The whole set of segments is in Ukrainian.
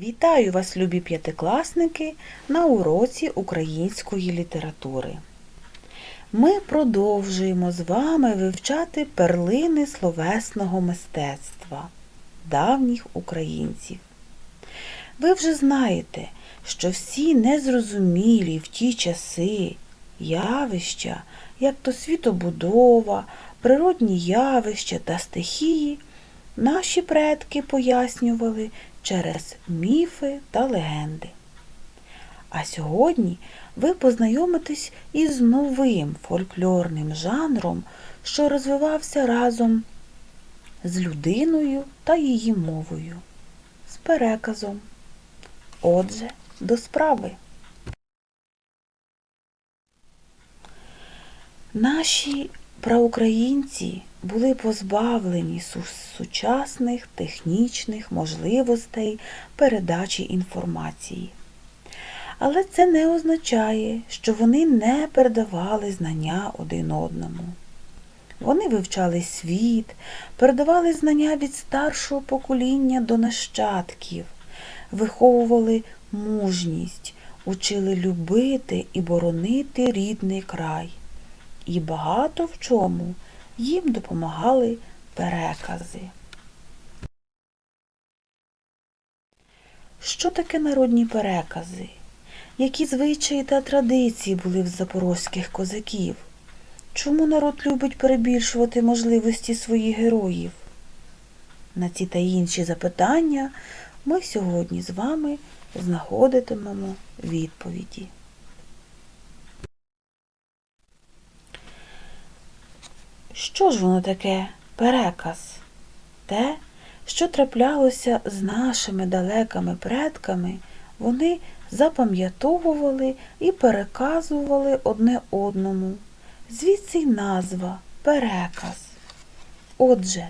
Вітаю вас, любі п'ятикласники, на уроці української літератури. Ми продовжуємо з вами вивчати перлини словесного мистецтва давніх українців. Ви вже знаєте, що всі незрозумілі в ті часи явища, як то світобудова, природні явища та стихії, наші предки пояснювали через міфи та легенди. А сьогодні ви познайомитесь із новим фольклорним жанром, що розвивався разом з людиною та її мовою, з переказом. Отже, до справи. Наші проукраїнці були позбавлені сучасних технічних можливостей передачі інформації. Але це не означає, що вони не передавали знання один одному. Вони вивчали світ, передавали знання від старшого покоління до нащадків, виховували мужність, учили любити і боронити рідний край. І багато в чому їм допомагали перекази. Що таке народні перекази? Які звичаї та традиції були в запорозьких козаків? Чому народ любить перебільшувати можливості своїх героїв? На ці та інші запитання ми сьогодні з вами знаходитимемо відповіді. Що ж воно таке переказ? Те, що траплялося з нашими далекими предками, вони запам'ятовували і переказували одне одному. Звідси й назва переказ. Отже,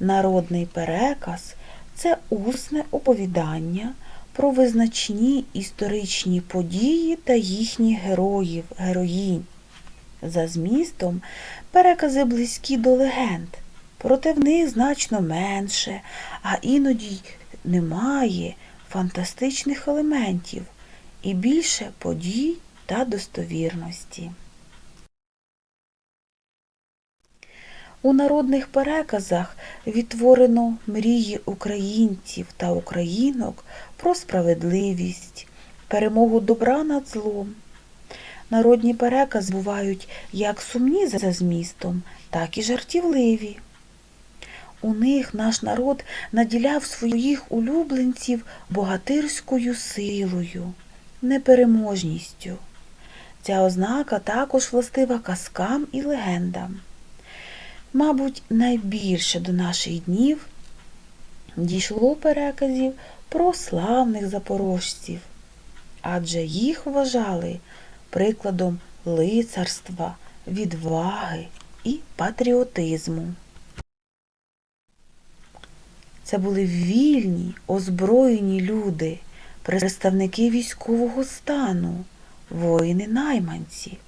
народний переказ це усне оповідання про визначні історичні події та їхніх героїв, героїнь. За змістом перекази близькі до легенд, проте в них значно менше, а іноді немає фантастичних елементів і більше подій та достовірності. У народних переказах відтворено мрії українців та українок про справедливість, перемогу добра над злом. Народні перекази бувають як сумні за змістом, так і жартівливі. У них наш народ наділяв своїх улюбленців богатирською силою, непереможністю. Ця ознака також властива казкам і легендам. Мабуть, найбільше до наших днів дійшло переказів про славних запорожців, адже їх вважали прикладом лицарства, відваги і патріотизму. Це були вільні, озброєні люди, представники військового стану, воїни-найманці.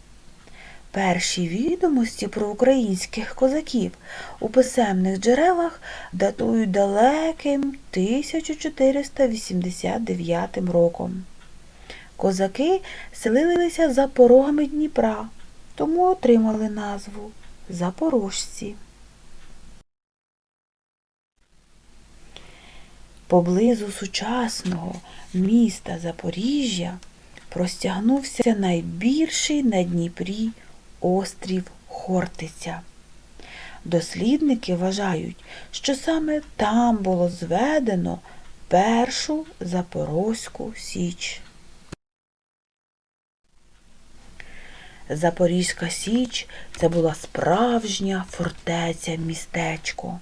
Перші відомості про українських козаків у писемних джерелах датують далеким 1489 роком. Козаки селилися за порогами Дніпра, тому отримали назву Запорожці. Поблизу сучасного міста Запоріжжя простягнувся найбільший на Дніпрі острів Хортиця. Дослідники вважають, що саме там було зведено першу Запорозьку Січ. Запорізька Січ це була справжня фортеця містечко.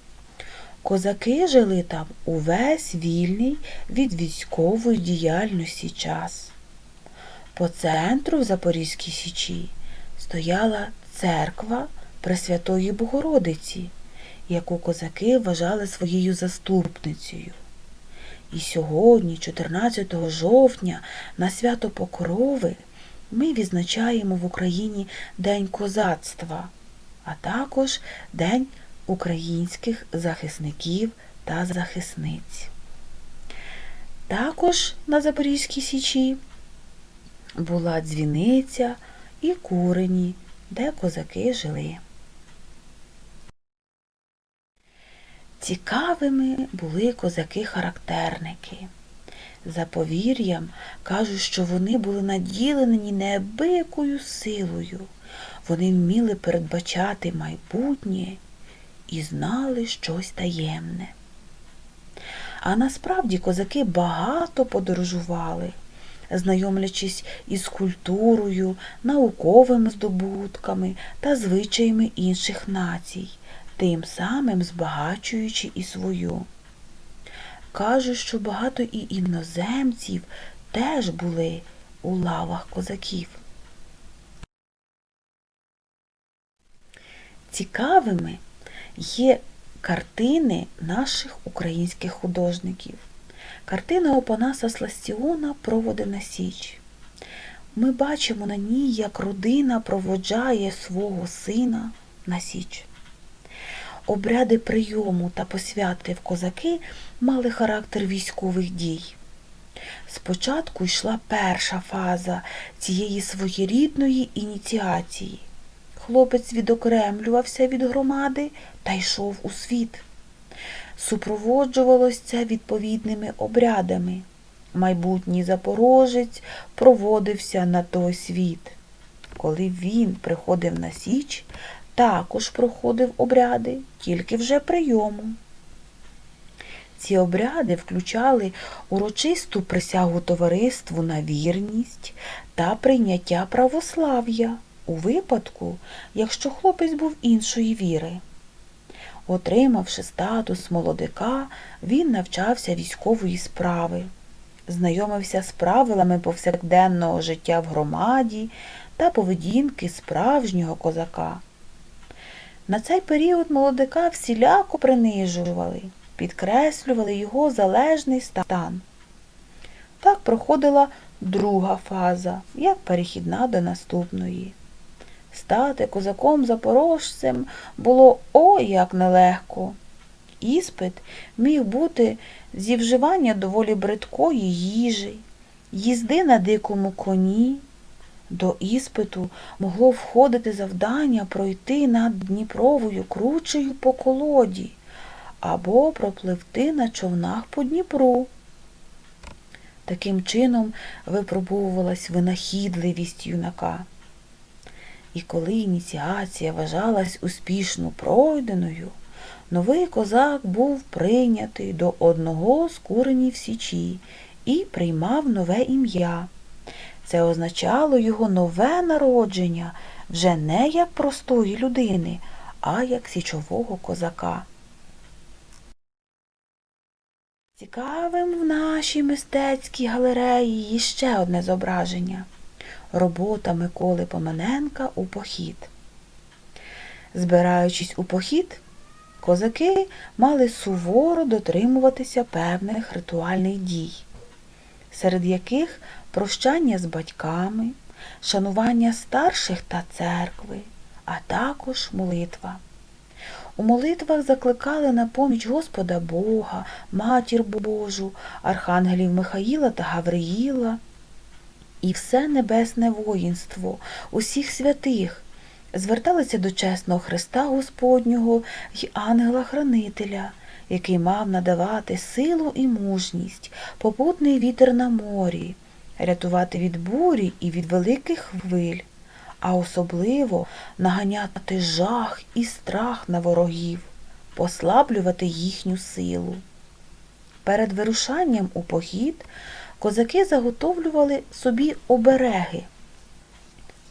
Козаки жили там увесь вільний від військової діяльності час. По центру в Запорізькій Січі стояла церква Пресвятої Богородиці, яку козаки вважали своєю заступницею. І сьогодні, 14 жовтня, на свято Покрови, ми відзначаємо в Україні День козацтва, а також День українських захисників та захисниць. Також на Запорізькій Січі була дзвіниця і курені, де козаки жили. Цікавими були козаки-характерники. За повір'ям кажуть, що вони були наділені неабиякою силою. Вони вміли передбачати майбутнє і знали щось таємне. А насправді козаки багато подорожували, знайомлячись із культурою, науковими здобутками та звичаями інших націй, тим самим збагачуючи і свою. Кажуть, що багато і іноземців теж були у лавах козаків. Цікавими є картини наших українських художників. Картина Опанаса Сластіона Проводина Січ. Ми бачимо на ній, як родина проводжає свого сина на Січ. Обряди прийому та посвяти в козаки мали характер військових дій. Спочатку йшла перша фаза цієї своєрідної ініціації. Хлопець відокремлювався від громади та йшов у світ. Супроводжувалось це відповідними обрядами. Майбутній запорожець проводився на той світ. Коли він приходив на Січ, також проходив обряди, тільки вже прийому. Ці обряди включали урочисту присягу товариству на вірність та прийняття православ'я у випадку, якщо хлопець був іншої віри. Отримавши статус молодика, він навчався військової справи, знайомився з правилами повсякденного життя в громаді та поведінки справжнього козака. На цей період молодика всіляко принижували, підкреслювали його залежний стан. Так проходила друга фаза, як перехідна до наступної. Стати козаком-запорожцем було ой як нелегко. Іспит міг бути зі вживання доволі бридкої їжі, їзди на дикому коні. До іспиту могло входити завдання пройти над Дніпровою кручею по колоді або пропливти на човнах по Дніпру. Таким чином випробовувалась винахідливість юнака. І коли ініціація вважалась успішно пройденою, новий козак був прийнятий до одного з куренів січі і приймав нове ім'я. Це означало його нове народження вже не як простої людини, а як січового козака. Цікавим в нашій мистецькій галереї є ще одне зображення робота Миколи Поманенка у похід. Збираючись у похід, козаки мали суворо дотримуватися певних ритуальних дій, серед яких прощання з батьками, шанування старших та церкви, а також молитва. У молитвах закликали на поміч Господа Бога, Матір Божу, архангелів Михаїла та Гавриїла і все небесне воїнство, усіх святих, зверталися до чесного Христа Господнього й ангела-хранителя, який мав надавати силу і мужність, попутний вітер на морі, рятувати від бурі і від великих хвиль, а особливо наганяти жах і страх на ворогів, послаблювати їхню силу. Перед вирушанням у похід козаки заготовлювали собі обереги.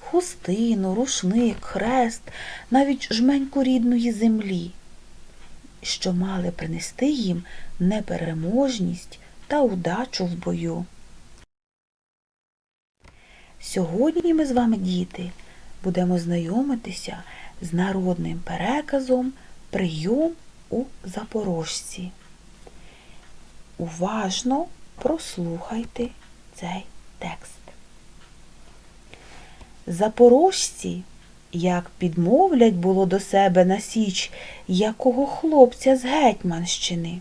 Хустину, рушник, хрест, навіть жменьку рідної землі, що мали принести їм непереможність та удачу в бою. Сьогодні ми з вами, діти, будемо знайомитися з народним переказом Прийом у Запорожці. Уважно прослухайте цей текст. Запорожці, як підмовлять було до себе на січ якого хлопця з Гетьманщини,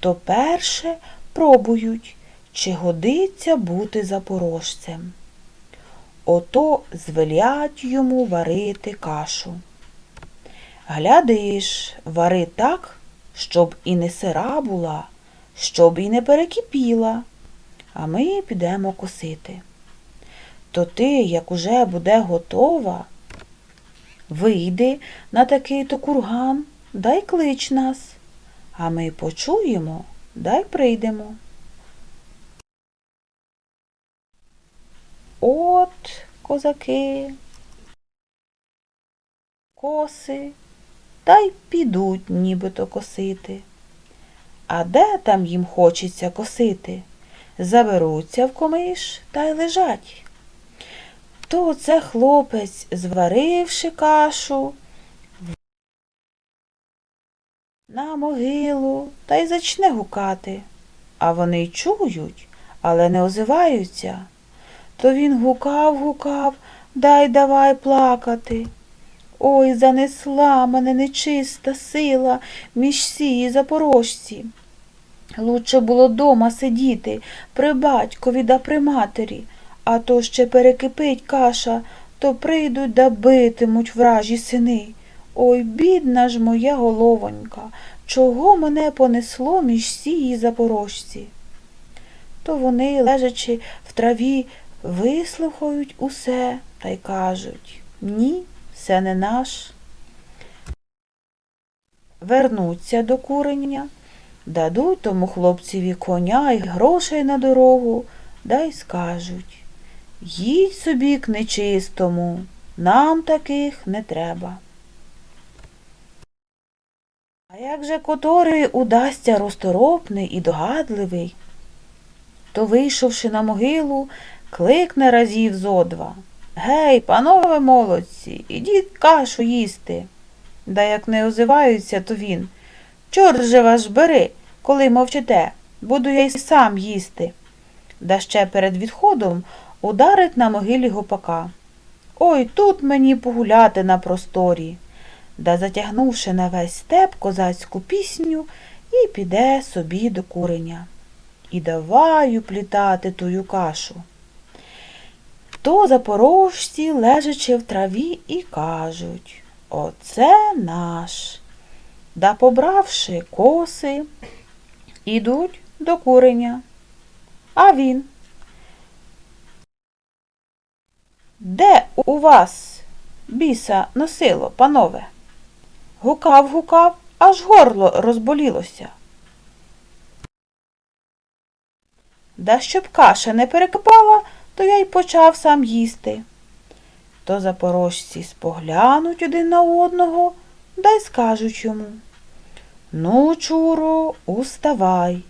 то перше спробують, чи годиться бути запорожцем. Ото звелять йому варити кашу. Глядиш, вари так, щоб і не сира була, щоб і не перекипіла, а ми підемо косити. То ти, як уже буде готова, вийди на такий то курган, дай клич нас, а ми почуємо, дай прийдемо. От, козаки, коси, та й підуть нібито косити. А де там їм хочеться косити? Заберуться в комиш та й лежать. То це хлопець, зваривши кашу, на могилу та й зачне гукати. А вони чують, але не озиваються. То він гукав, гукав, дай давай плакати. Ой, занесла мене нечиста сила між сії запорожці. Лучше було дома сидіти при батькові да при матері, а то ще перекипить каша, то прийдуть да битимуть вражі сини. Ой, бідна ж моя головонька, чого мене понесло між сії запорожці? То вони, лежачи в траві, вислухають усе та й кажуть ні, це не наш. Вернуться до курення, дадуть тому хлопцеві коня й грошей на дорогу, да й скажуть їдь собі к нечистому, нам таких не треба. А як же котрий удасться розторопний і догадливий, то, вийшовши на могилу, кликне разів зо два. Гей, панове молодці, ідіть кашу їсти. Да як не озиваються, то він. Чорт же ваш бери, коли мовчите, буду я й сам їсти. Да ще перед відходом ударить на могилі гопака. Ой, тут мені погуляти на просторі. Да затягнувши на весь степ козацьку пісню, і піде собі до куреня. І давай уплітати тую кашу. То запорожці, лежачи в траві, і кажуть Оце наш. Да побравши коси, ідуть до куреня. А він. Де у вас біса носило, панове? Гукав, гукав, аж горло розболілося. Да щоб каша не перекипала, то я й почав сам їсти. То запорожці споглянуть один на одного, да й скажуть йому. Ну, чуро, уставай.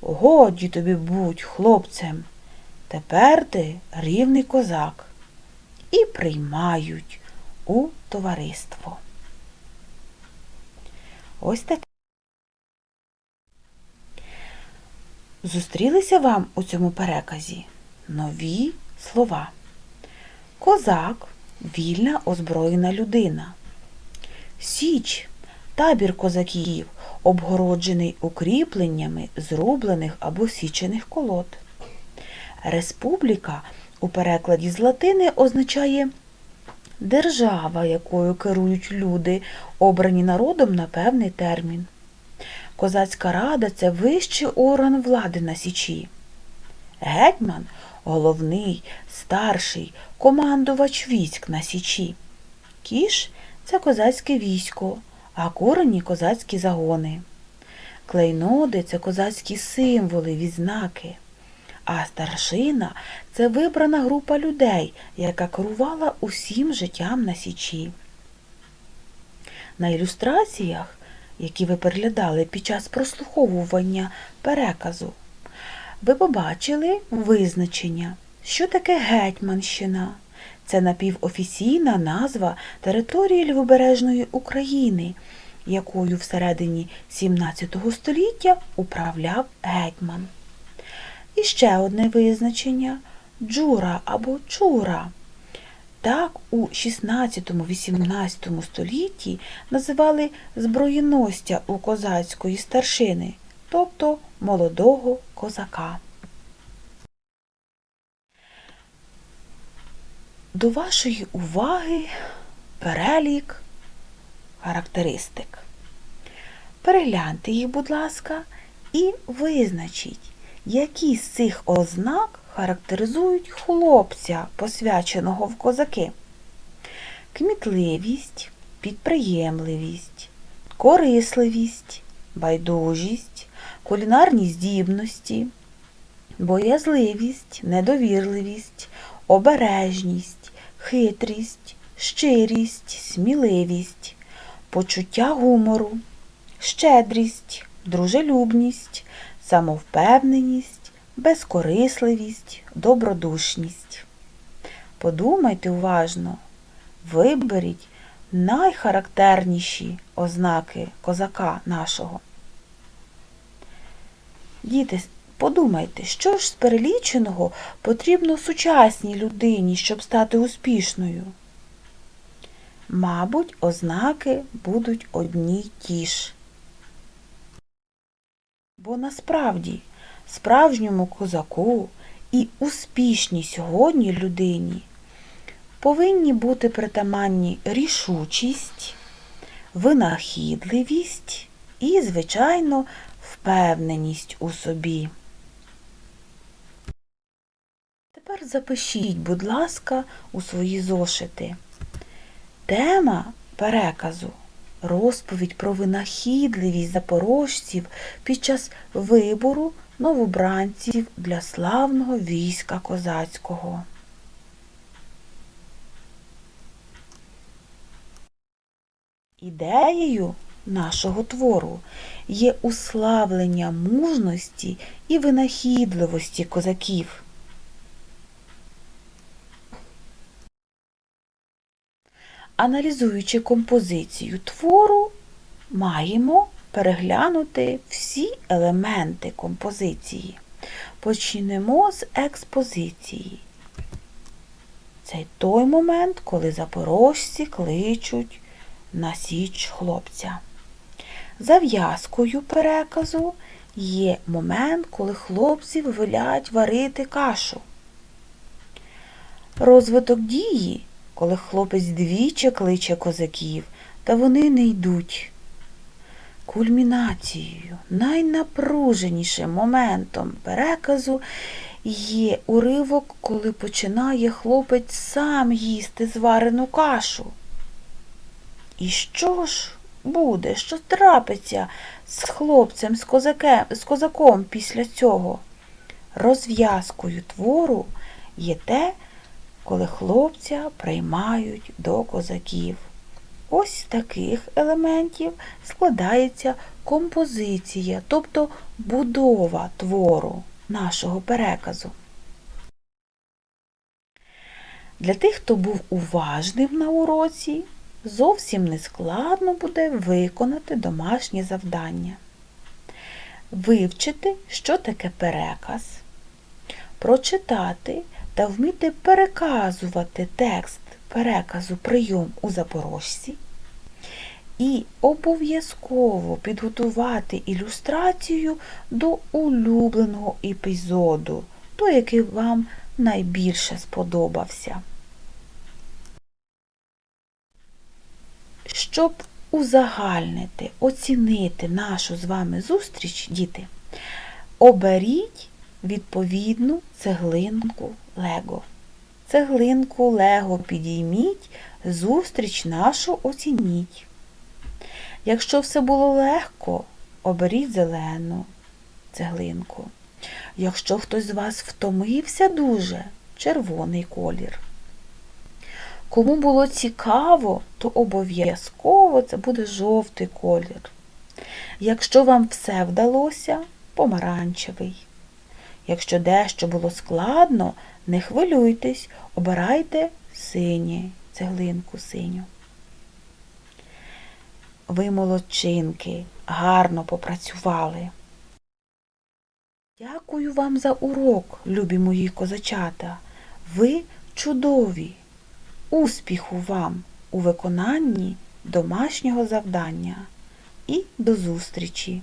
Годі тобі будь хлопцем. Тепер ти рівний козак. І приймають у товариство. Ось таке. Зустрілися вам у цьому переказі нові слова. Козак вільна озброєна людина. Січ табір козаків, обгороджений укріпленнями зрублених або січених колод. Республіка у перекладі з латини означає держава, якою керують люди, обрані народом на певний термін. Козацька рада це вищий орган влади на Січі. Гетьман головний, старший, командувач військ на Січі. Кіш це козацьке військо, а корені козацькі загони. Клейноди це козацькі символи, відзнаки. А старшина це вибрана група людей, яка керувала усім життям на Січі. На ілюстраціях, які ви переглядали під час прослуховування переказу, ви побачили визначення, що таке Гетьманщина. Це напівофіційна назва території Лівобережної України, якою всередині 17 століття управляв гетьман. І ще одне визначення джура або чура. Так у 16-18 столітті називали зброєностя у козацької старшини, тобто молодого козака. До вашої уваги перелік характеристик. Перегляньте їх, будь ласка, і визначіть, які з цих ознак характеризують хлопця, посвяченого в козаки. Кмітливість, підприємливість, корисливість, байдужість, кулінарні здібності, боязливість, недовірливість, обережність, хитрість, щирість, сміливість, почуття гумору, щедрість, дружелюбність, самовпевненість, безкорисливість, добродушність. Подумайте уважно, виберіть найхарактерніші ознаки козака нашого. Діти, подумайте, що ж з переліченого потрібно сучасній людині, щоб стати успішною? Мабуть, ознаки будуть одні й ті ж. Бо насправді справжньому козаку і успішній сьогодні людині повинні бути притаманні рішучість, винахідливість і, звичайно, впевненість у собі. Тепер запишіть, будь ласка, у свої зошити. Тема переказу розповідь про винахідливість запорожців під час вибору новобранців для славного війська козацького. Ідеєю нашого твору є уславлення мужності і винахідливості козаків. Аналізуючи композицію твору, маємо переглянути всі елементи композиції. Почнемо з експозиції. Це той момент, коли запорожці кличуть на січ хлопця. Зав'язкою переказу є момент, коли хлопці велять варити кашу. Розвиток дії, коли хлопець двічі кличе козаків, та вони не йдуть. Кульмінацією, найнапруженішим моментом переказу є уривок, коли починає хлопець сам їсти зварену кашу. І що ж буде, що трапиться з хлопцем, з, козаке, з козаком після цього? Розв'язкою твору є те, коли хлопця приймають до козаків. Ось з таких елементів складається композиція, тобто будова твору нашого переказу. Для тих, хто був уважним на уроці, зовсім не складно буде виконати домашнє завдання. Вивчити, що таке переказ, прочитати та вміти переказувати текст переказу прийом у запорожці і обов'язково підготувати ілюстрацію до улюбленого епізоду, той, який вам найбільше сподобався. Щоб узагальнити, оцінити нашу з вами зустріч, діти, оберіть відповідну цеглинку Лего. Цеглинку Лего підійміть, зустріч нашу оцініть. Якщо все було легко, оберіть зелену цеглинку. Якщо хтось з вас втомився дуже, червоний колір. Кому було цікаво, то обов'язково це буде жовтий колір. Якщо вам все вдалося, помаранчевий. Якщо дещо було складно, не хвилюйтесь, обирайте синє, цеглинку синю. Ви, молодчинки, гарно попрацювали. Дякую вам за урок, любі мої козачата. Ви чудові. Успіху вам у виконанні домашнього завдання і до зустрічі!